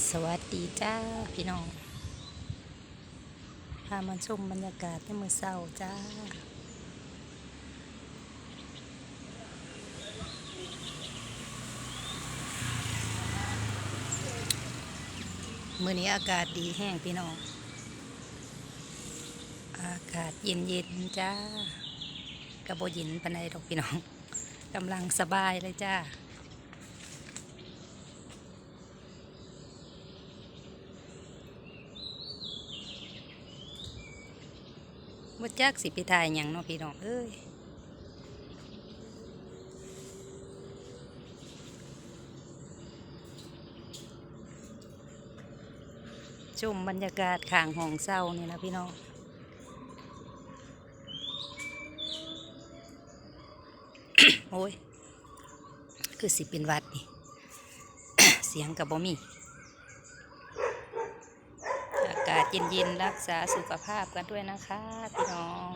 สวัสดีจ้าพี่น้อง พามาชมบรรยากาศในมือเศร้าจ้า มือนี้อากาศดีแห้งพี่น้อง อากาศเย็นเย็นจ้ากระโบยินปานใดดอกพี่น้องกำลังสบายเลยจ้า บ่จักสิไปถ่ายหยังเนาะพี่น้องเอ้ยชมบรรยากาศข้างห้องเศร้านี่นะพี่น้องโอ้ย คือสิเป็นวัดนี่ เสียงกับบ่มี อากาศ เย็นๆ รักษาสุขภาพกันด้วยนะคะพี่น้อง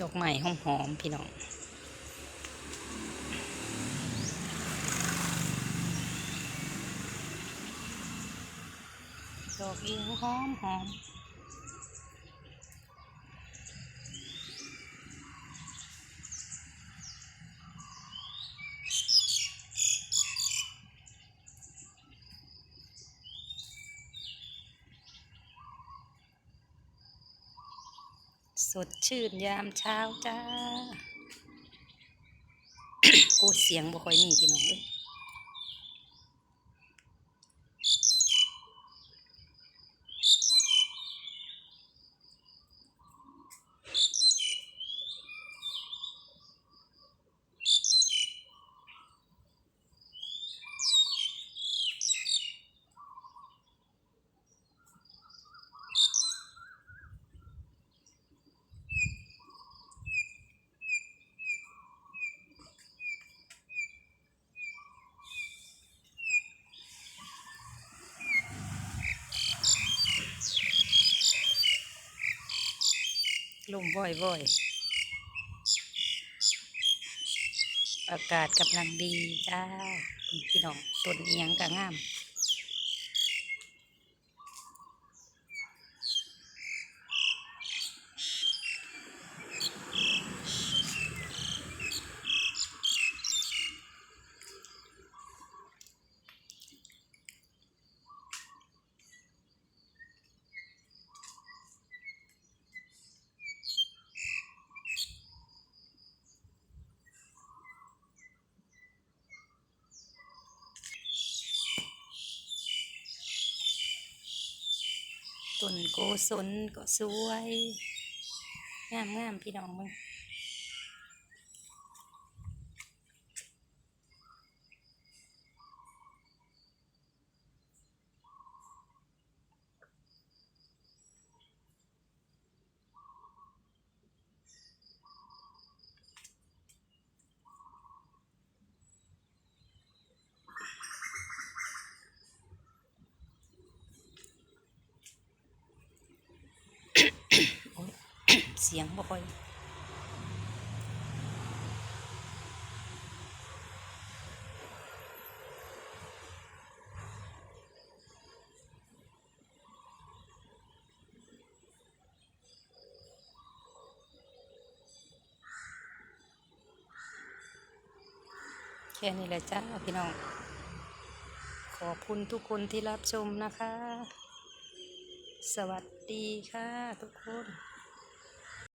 ดอกไม้หอมๆพี่น้องดอกอิงหอมหอม สดชื่นยามเช้าจ้า โอ้เสียงบ่ค่อยมีพี่น้องเลย ลมบ่อยๆ อากาศกำลังดีจ้าพี่น้องต้นเอียงกะงาม ต้นโกศลก็สวยงามงามพี่น้องมึง เสียงบ่ค่อยแค่นี้แหละจ้าพี่น้อง ขอบคุณทุกคนที่รับชมนะคะ สวัสดีค่ะทุกคน